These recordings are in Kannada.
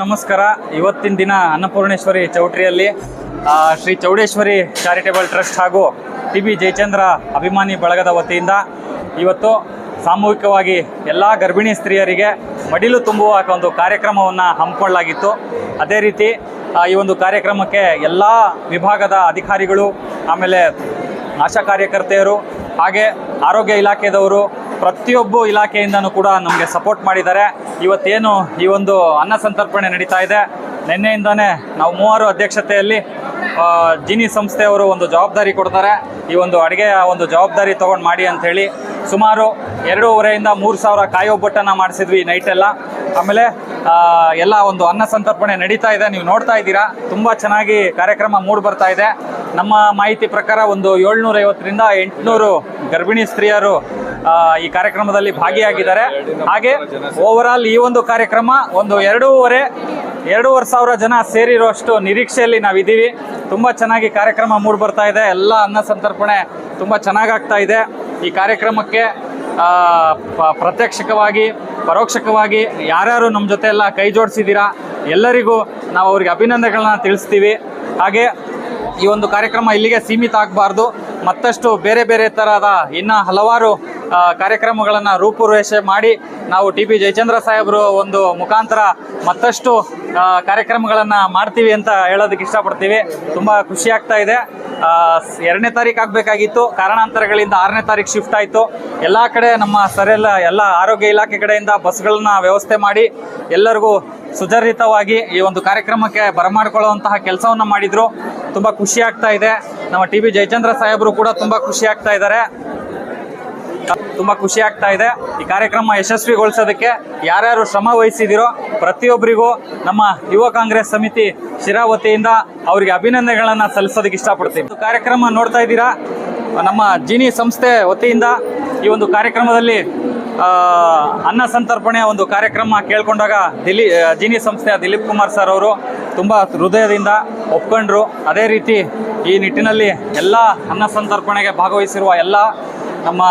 ನಮಸ್ಕಾರ. ಇವತ್ತಿನ ದಿನ ಅನ್ನಪೂರ್ಣೇಶ್ವರಿ ಚೌಟ್ರಿಯಲ್ಲಿ ಶ್ರೀ ಚೌಡೇಶ್ವರಿ ಚಾರಿಟೇಬಲ್ ಟ್ರಸ್ಟ್ ಹಾಗೂ ಟಿ ಬಿ ಜಯಚಂದ್ರ ಅಭಿಮಾನಿ ಬಳಗದ ವತಿಯಿಂದ ಇವತ್ತು ಸಾಮೂಹಿಕವಾಗಿ ಎಲ್ಲ ಗರ್ಭಿಣಿ ಸ್ತ್ರೀಯರಿಗೆ ಮಡಿಲು ತುಂಬುವ ಒಂದು ಕಾರ್ಯಕ್ರಮವನ್ನು ಹಮ್ಮಿಕೊಳ್ಳಲಾಗಿತ್ತು. ಅದೇ ರೀತಿ ಈ ಒಂದು ಕಾರ್ಯಕ್ರಮಕ್ಕೆ ಎಲ್ಲ ವಿಭಾಗದ ಅಧಿಕಾರಿಗಳು, ಆಮೇಲೆ ಆಶಾ ಕಾರ್ಯಕರ್ತೆಯರು, ಹಾಗೆ ಆರೋಗ್ಯ ಇಲಾಖೆದವರು ಪ್ರತಿಯೊಬ್ಬ ಇಲಾಖೆಯಿಂದನೂ ಕೂಡ ನಮಗೆ ಸಪೋರ್ಟ್ ಮಾಡಿದ್ದಾರೆ. ಇವತ್ತೇನು ಈ ಒಂದು ಅನ್ನ ಸಂತರ್ಪಣೆ ನಡೀತಾ ಇದೆ. ನಿನ್ನೆಯಿಂದನೇ ನಾವು ಮೂವರು ಅಧ್ಯಕ್ಷತೆಯಲ್ಲಿ ಜಿನಿ ಸಂಸ್ಥೆಯವರು ಒಂದು ಜವಾಬ್ದಾರಿ ಕೊಡ್ತಾರೆ. ಈ ಒಂದು ಅಡುಗೆಯ ಒಂದು ಜವಾಬ್ದಾರಿ ತೊಗೊಂಡು ಮಾಡಿ ಅಂಥೇಳಿ ಸುಮಾರು ಎರಡೂವರೆಯಿಂದ ಮೂರು ಸಾವಿರ ಕಾಯಿ ಒಬ್ಬಟ್ಟನ್ನು ಮಾಡಿಸಿದ್ವಿ ನೈಟೆಲ್ಲ ಆಮೇಲೆ ಎಲ್ಲ ಒಂದು ಅನ್ನ ಸಂತರ್ಪಣೆ ನಡೀತಾ ಇದೆ. ನೀವು ನೋಡ್ತಾ ಇದ್ದೀರಾ. ತುಂಬ ಚೆನ್ನಾಗಿ ಕಾರ್ಯಕ್ರಮ ಮೂಡ್ ಬರ್ತಾ ಇದೆ. ನಮ್ಮ ಮಾಹಿತಿ ಪ್ರಕಾರ ಒಂದು ಏಳ್ನೂರೈವತ್ತರಿಂದ ಎಂಟುನೂರು ಗರ್ಭಿಣಿ ಸ್ತ್ರೀಯರು ಈ ಕಾರ್ಯಕ್ರಮದಲ್ಲಿ ಭಾಗಿಯಾಗಿದ್ದಾರೆ. ಹಾಗೆ ಓವರ್ ಆಲ್ ಈ ಒಂದು ಕಾರ್ಯಕ್ರಮ ಒಂದು ಎರಡೂವರೆ ಎರಡೂವರೆ ಸಾವಿರ ಜನ ಸೇರಿರುವಷ್ಟು ನಿರೀಕ್ಷೆಯಲ್ಲಿ ನಾವಿದ್ದೀವಿ. ತುಂಬ ಚೆನ್ನಾಗಿ ಕಾರ್ಯಕ್ರಮ ಮೂಡಿ ಬರ್ತಾ ಇದೆ. ಎಲ್ಲ ಅನ್ನ ಸಂತರ್ಪಣೆ ತುಂಬ ಚೆನ್ನಾಗಾಗ್ತಾ ಇದೆ. ಈ ಕಾರ್ಯಕ್ರಮಕ್ಕೆ ಪ್ರತ್ಯಕ್ಷಕವಾಗಿ, ಪರೋಕ್ಷಕವಾಗಿ ಯಾರ್ಯಾರು ನಮ್ಮ ಜೊತೆ ಎಲ್ಲ ಕೈ ಜೋಡಿಸಿದ್ದೀರಾ ಎಲ್ಲರಿಗೂ ನಾವು ಅವ್ರಿಗೆ ಅಭಿನಂದನೆಗಳನ್ನ ತಿಳಿಸ್ತೀವಿ. ಹಾಗೆ ಈ ಒಂದು ಕಾರ್ಯಕ್ರಮ ಇಲ್ಲಿಗೆ ಸೀಮಿತ ಆಗಬಾರ್ದು. ಮತ್ತಷ್ಟು ಬೇರೆ ಬೇರೆ ಥರದ ಇನ್ನು ಹಲವಾರು ಕಾರ್ಯಕ್ರಮಗಳನ್ನು ರೂಪುರೇಷೆ ಮಾಡಿ ನಾವು ಟಿ ಪಿ ಜಯಚಂದ್ರ ಸಾಹೇಬರು ಒಂದು ಮುಖಾಂತರ ಮತ್ತಷ್ಟು ಕಾರ್ಯಕ್ರಮಗಳನ್ನು ಮಾಡ್ತೀವಿ ಅಂತ ಹೇಳೋದಕ್ಕೆ ಇಷ್ಟಪಡ್ತೀವಿ. ತುಂಬ ಖುಷಿ ಆಗ್ತಾ ಇದೆ. ಎರಡನೇ ತಾರೀಕು ಆಗಬೇಕಾಗಿತ್ತು. ಕಾರಣಾಂತರಗಳಿಂದ ಆರನೇ ತಾರೀಕು ಶಿಫ್ಟ್ ಆಯಿತು. ಎಲ್ಲ ಕಡೆ ನಮ್ಮ ಸರೆಲ್ಲ ಎಲ್ಲ ಆರೋಗ್ಯ ಇಲಾಖೆ ಕಡೆಯಿಂದ ಬಸ್ಗಳನ್ನ ವ್ಯವಸ್ಥೆ ಮಾಡಿ ಎಲ್ಲರಿಗೂ ಸುಧಾರಿತವಾಗಿ ಈ ಒಂದು ಕಾರ್ಯಕ್ರಮಕ್ಕೆ ಬರಮಾಡಿಕೊಳ್ಳುವಂತಹ ಕೆಲಸವನ್ನು ಮಾಡಿದ್ರು. ತುಂಬ ಖುಷಿ ಆಗ್ತಾ ಇದೆ. ನಮ್ಮ ಟಿ ಬಿ ಜಯಚಂದ್ರ ಸಾಹೇಬರು ಕೂಡ ತುಂಬ ಖುಷಿ ಆಗ್ತಾ ಇದ್ದಾರೆ. ತುಂಬ ಖುಷಿ ಆಗ್ತಾ ಇದೆ. ಈ ಕಾರ್ಯಕ್ರಮ ಯಶಸ್ವಿಗೊಳಿಸೋದಕ್ಕೆ ಯಾರ್ಯಾರು ಶ್ರಮ ವಹಿಸಿದಿರೋ ಪ್ರತಿಯೊಬ್ಬರಿಗೂ ನಮ್ಮ ಯುವ ಕಾಂಗ್ರೆಸ್ ಸಮಿತಿ ಶಿರಾ ವತಿಯಿಂದ ಅವರಿಗೆ ಅಭಿನಂದನೆಗಳನ್ನು ಸಲ್ಲಿಸೋದಕ್ಕೆ ಇಷ್ಟಪಡ್ತೀವಿ ಕಾರ್ಯಕ್ರಮ ನೋಡ್ತಾ ಇದ್ದೀರಾ? ನಮ್ಮ ಜಿನಿ ಸಂಸ್ಥೆ ವತಿಯಿಂದ ಈ ಒಂದು ಕಾರ್ಯಕ್ರಮದಲ್ಲಿ ಅನ್ನ ಸಂತರ್ಪಣೆ ಒಂದು ಕಾರ್ಯಕ್ರಮ ಕೇಳ್ಕೊಂಡಾಗ ದಿಲಿ ಜಿನಿ ಸಂಸ್ಥೆಯ ದಿಲೀಪ್ ಕುಮಾರ್ ಸರ್ ಅವರು ತುಂಬ ಹೃದಯದಿಂದ ಒಪ್ಕೊಂಡ್ರು. ಅದೇ ರೀತಿ ಈ ನಿಟ್ಟಿನಲ್ಲಿ ಎಲ್ಲ ಅನ್ನ ಸಂತರ್ಪಣೆಗೆ ಭಾಗವಹಿಸಿರುವ ಎಲ್ಲ ನಮ್ಮ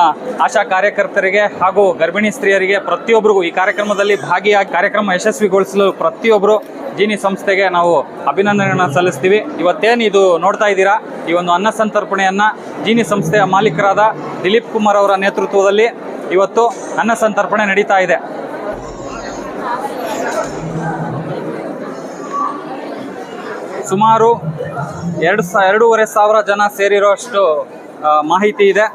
ಆಶಾ ಕಾರ್ಯಕರ್ತರಿಗೆ ಹಾಗೂ ಗರ್ಭಿಣಿ ಸ್ತ್ರೀಯರಿಗೆ ಪ್ರತಿಯೊಬ್ಬರಿಗೂ ಈ ಕಾರ್ಯಕ್ರಮದಲ್ಲಿ ಭಾಗಿಯಾಗಿ ಕಾರ್ಯಕ್ರಮ ಯಶಸ್ವಿಗೊಳಿಸಲು ಪ್ರತಿಯೊಬ್ಬರು ಜೀನಿ ಸಂಸ್ಥೆಗೆ ನಾವು ಅಭಿನಂದನೆಗಳನ್ನ ಸಲ್ಲಿಸ್ತೀವಿ. ಇವತ್ತೇನು ಇದು ನೋಡ್ತಾ ಇದ್ದೀರಾ? ಈ ಒಂದು ಅನ್ನ ಸಂತರ್ಪಣೆಯನ್ನು ಜೀನಿ ಸಂಸ್ಥೆಯ ಮಾಲೀಕರಾದ ದಿಲೀಪ್ ಕುಮಾರ್ ಅವರ ನೇತೃತ್ವದಲ್ಲಿ ಇವತ್ತು ಅನ್ನ ಸಂತರ್ಪಣೆ ನಡೀತಾ ಇದೆ. ಸುಮಾರು ಎರಡು ಸಾ ಎರಡೂವರೆ ಸಾವಿರ ಜನ ಸೇರಿರೋಷ್ಟು ಮಾಹಿತಿ ಇದೆ.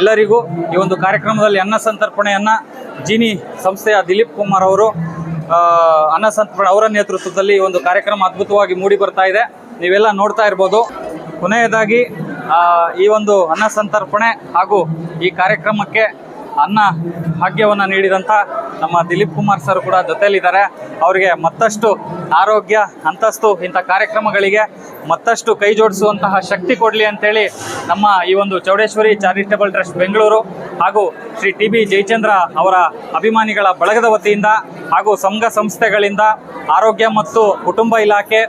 ಎಲ್ಲರಿಗೂ ಈ ಒಂದು ಕಾರ್ಯಕ್ರಮದಲ್ಲಿ ಅನ್ನ ಸಂತರ್ಪಣೆಯನ್ನು ಜಿನಿ ಸಂಸ್ಥೆಯ ದಿಲೀಪ್ ಕುಮಾರ್ ಅವರು ಅನ್ನ ಸಂತರ್ಪಣೆ ಅವರ ನೇತೃತ್ವದಲ್ಲಿ ಈ ಒಂದು ಕಾರ್ಯಕ್ರಮ ಅದ್ಭುತವಾಗಿ ಮೂಡಿ ಬರ್ತಾ ಇದೆ. ನೀವೆಲ್ಲ ನೋಡ್ತಾ ಇರ್ಬೋದು. ಕೊನೆಯದಾಗಿ ಈ ಒಂದು ಅನ್ನ ಸಂತರ್ಪಣೆ ಹಾಗೂ ಈ ಕಾರ್ಯಕ್ರಮಕ್ಕೆ ಅನ್ನ ಭಾಗ್ಯವನ್ನು ನೀಡಿದಂಥ ನಮ್ಮ ದಿಲೀಪ್ ಕುಮಾರ್ ಸರ್ ಕೂಡ ಜೊತೆಯಲ್ಲಿದ್ದಾರೆ. ಅವರಿಗೆ ಮತ್ತಷ್ಟು ಆರೋಗ್ಯ, ಅಂತಸ್ತು ಇಂಥ ಕಾರ್ಯಕ್ರಮಗಳಿಗೆ ಮತ್ತಷ್ಟು ಕೈ ಜೋಡಿಸುವಂತಹ ಶಕ್ತಿ ಕೊಡಲಿ ಅಂತೇಳಿ ನಮ್ಮ ಈ ಒಂದು ಚೌಡೇಶ್ವರಿ ಚಾರಿಟೇಬಲ್ ಟ್ರಸ್ಟ್ ಬೆಂಗಳೂರು ಹಾಗೂ ಶ್ರೀ ಟಿ ಬಿ ಜಯಚಂದ್ರ ಅವರ ಅಭಿಮಾನಿಗಳ ಬಳಗದ ವತಿಯಿಂದ ಹಾಗೂ ಸಂಘ ಸಂಸ್ಥೆಗಳಿಂದ ಆರೋಗ್ಯ ಮತ್ತು ಕುಟುಂಬ ಇಲಾಖೆ,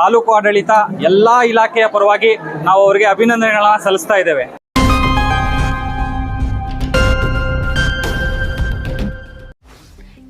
ತಾಲೂಕು ಆಡಳಿತ, ಎಲ್ಲ ಇಲಾಖೆಯ ಪರವಾಗಿ ನಾವು ಅವರಿಗೆ ಅಭಿನಂದನೆಗಳನ್ನು ಸಲ್ಲಿಸ್ತಾ ಇದ್ದೇವೆ.